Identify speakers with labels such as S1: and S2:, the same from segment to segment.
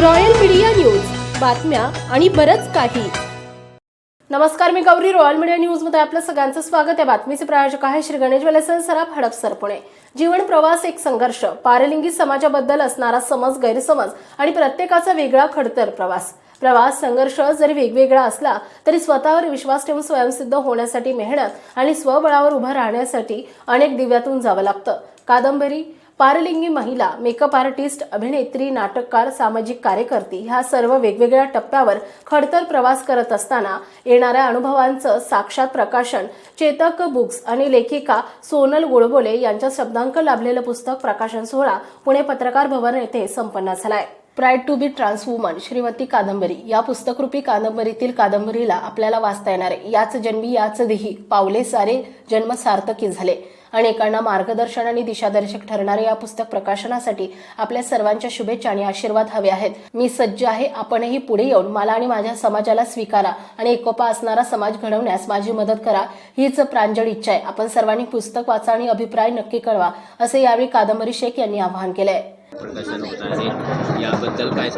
S1: Royal media news. बातम्या आणि बरच काही. नमस्कार मी गौरी. रॉयल मीडिया न्यूजमध्ये आपलं सगळ्यांचं स्वागत. आहे बातमीचे प्रायोजक आहे श्री गणेश वेलेसन सराफ हडपसर पुणे जीवन प्रवास एक संघर्ष. पारलिंगी समाजाबद्दल असणारा समज गैरसमज आणि प्रत्येकाचा वेगळा खडतर प्रवास. प्रवास संघर्ष जरी वेगवेगळा असला तरी स्वतःवर विश्वास ठेवून स्वयंसिद्ध होण्यासाठी मेहनत आणि स्वबळावर उभं राहण्यासाठी अनेक दिव्यातून जावं लागतं. कादंबरी पारलिंगी महिला मेकअप आर्टिस्ट अभिनेत्री नाटककार सामाजिक कार्यकर्ती ह्या सर्व वेगवेगळ्या टप्प्यावर खडतर प्रवास करत असताना येणाऱ्या अनुभवांचं साक्षात प्रकाशन चेतक बुक्स आणि लेखिका सोनल गोडबोले यांच्या शब्दांक लाभलेलं पुस्तक प्रकाशन सोहळा पुणे पत्रकार भवन येथे संपन्न झालाय. Pride to be transwoman Shrimati Kadambari. या पुस्तकरूपी कादंबरीतील कादंबरीला आपल्याला वाचता येणार आहे याच जन्मी याच देही पावले सारे जन्म सार्थकी झाले. अनेकांना मार्गदर्शन आणि दिशादर्शक ठरणारे या पुस्तक प्रकाशनासाठी आपल्या सर्वांच्या शुभेच्छा आणि आशीर्वाद हवे आहेत. मी सज्ज आहे. आपणही पुढे येऊन मला आणि माझ्या समाजाला स्वीकारा आणि एकोपा असणारा समाज घडवण्यास माझी मदत करा. हीच प्रांजळ इच्छा आहे. आपण सर्वांनी पुस्तक वाचा आणि अभिप्राय नक्की कळवा असे यावेळी कादंबरी शेख यांनी आवाहन केलंय.
S2: प्रकाशन होत आहे. याबद्दल काय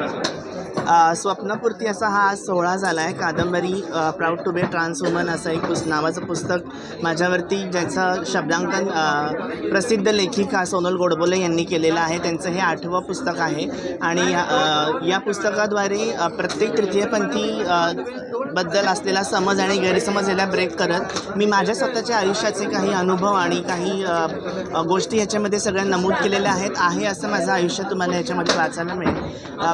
S3: स्वप्नपूर्ती असा हा आज सोहळा झाला आहे कादंबरी proud to be trans woman असं एक पुस्त नावाचं पुस्तक माझ्यावरती ज्याचं शब्दांकन प्रसिद्ध लेखिका सोनल गोडबोले यांनी केलेलं आहे. त्यांचं हे आठवं पुस्तक आहे. आणि या पुस्तकाद्वारे प्रत्येक तृतीयपंथी बद्दल असलेला समज आणि गैरसमज याला ब्रेक करत मी माझ्या स्वतःच्या आयुष्याचे काही अनुभव आणि काही गोष्टी ह्याच्यामध्ये सगळ्या नमूद केलेल्या आहेत. आहे असं माझं आयुष्य तुम्हाला याच्यामध्ये वाचायला मिळेल.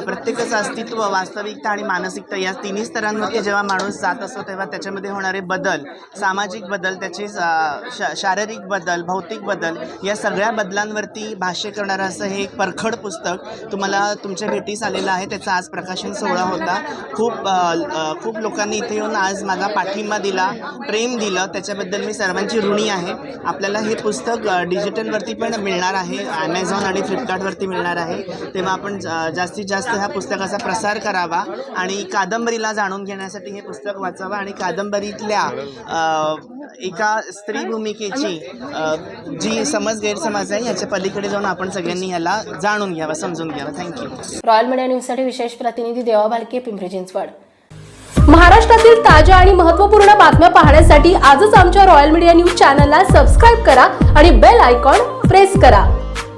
S3: प्रत्येकाचं अस्तित्व वास्तविकता आणि मानसिकता या तिन्ही स्तरांवरती जेव्हा माणूस जात असतो तेव्हा त्याच्यामध्ये होणारे बदल सामाजिक बदल त्याचे शा शारीरिक बदल भौतिक बदल या सगळ्या बदलांवरती भाष्य करणारं असं हे एक परखड पुस्तक तुम्हाला तुमच्या भेटीस आलेलं आहे. त्याचा आज प्रकाशन सोहळा होता. खूप खूप लोकांनी इथे येऊन आज माझा पाठिंबा दिला प्रेम दिलं. त्याच्याबद्दल मी सर्वांची ऋणी आहे. आपल्याला हे पुस्तक डिजिटलवरती पण मिळणार आहे. ॲमेझॉन आणि फ्लिपकार्टवरती मिळणार आहे. तेव्हा आपण जास्तीत जास्त ह्या पुस्तकाचा प्रसार करावा आणि कादंबरीला जाणून घेण्यासाठी हे पुस्तक वाचावं आणि कादंबरीतल्या एका स्त्री भूमिकेची जी समज गैरसमज आहे याच्या पलीकडे जाऊन आपण सगळ्यांनी ह्याला जाणून घ्यावा समजून घ्यावं. थँक्यू
S1: रॉयल मीडिया न्यूजसाठी विशेष प्रतिनिधी देवा भालके पिंपरी चिंचवड. महाराष्ट्रातील ताज्या आणि महत्त्वपूर्ण बातम्या पाहण्यासाठी आजच आमच्या रॉयल मीडिया न्यूज चॅनलला सबस्क्राईब करा आणि बेल आयकॉन प्रेस करा.